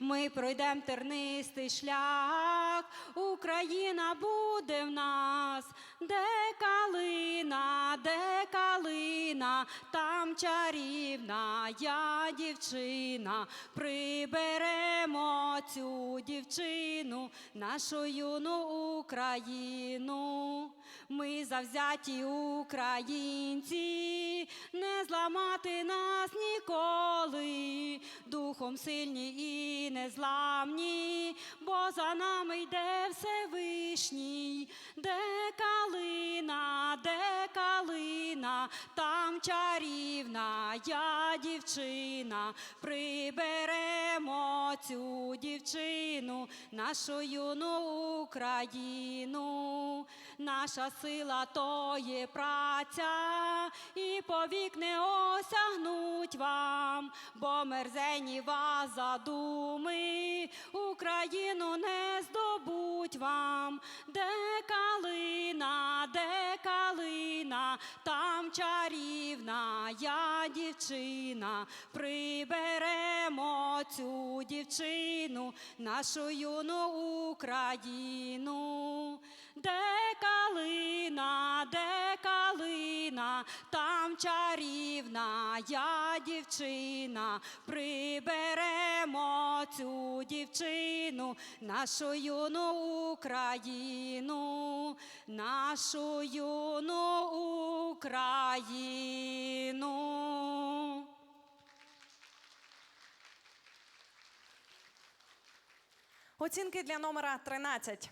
Ми пройдемо тернистий шлях, Україна буде в нас, де калина, де калина, там чарівна я дівчина, приберемо цю дівчину, нашу юну Україну. Ми завзяті українці, не зламати нас ніколи, духом сильні і незламні, бо за нами йде Всевишній, де калина, де калина, там чарівна я дівчина, приберемо цю дівчину, нашу юну Україну, наша сила то є праця, і повік не вам, бо мерзені вас задуми, Україну не здобуть вам, де калина, де калина, там чарівна я дівчина, приберемо цю дівчину, нашу юну Україну, де калина, там чарівна я дівчина, приберемо цю дівчину, нашу юну Україну, нашу юну Україну. Оцінки для номера 13.